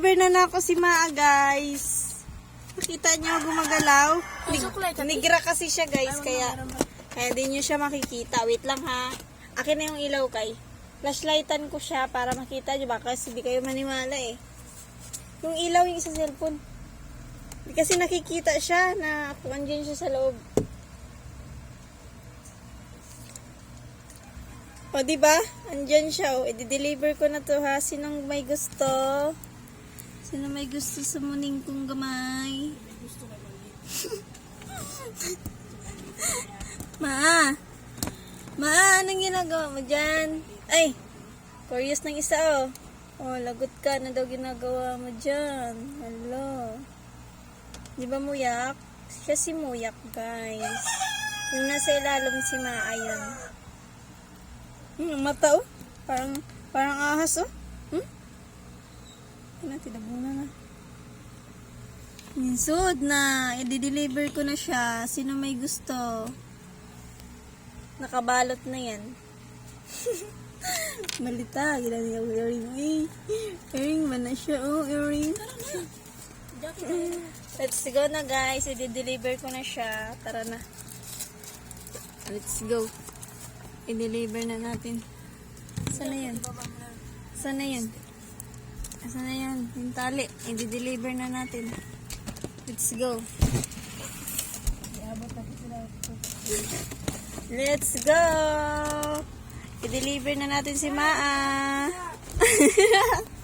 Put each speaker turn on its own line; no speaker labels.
I-deliver na na ako si Maa, guys. Nakita niyo gumagalaw? Nig- nigra kasi siya, guys, kaya kaya din niyo siya makikita. Wait lang ha. Akin na yung ilaw kay. Flashlightan ko siya para makita niyo ba kasi di kayo maniwala eh. Yung ilaw yung isa cellphone. Kasi nakikita siya na kung andyan siya sa loob. O, di ba? Andyan siya. O, i-deliver ko na to ha. Sinong may gusto? Sino may gusto sa muning kong gamay? Ma! Ma, anong ginagawa mo dyan? Ay! Curious ng isa oh. Oh, lagot ka na daw ginagawa mo dyan. Hello. Di ba muyak? Siya si muyak, guys. Yung nasa ilalim si Maa yun. Hmm, mata oh. Parang, parang ahas oh. Tinabunan na. Minsod na. I-deliver ko na siya. Sino may gusto? Nakabalot na yan. Malita. Ginagawa yung earring. Eh, earring ba na siya? Oh, earring. Let's go na guys. I-deliver ko na siya. Tara na. Let's go. I-deliver na natin. Saan na yan? Saan na yan? Saan na yan? Yung tali. I-deliver na natin. Let's go. Let's go! I-deliver na natin si Maa.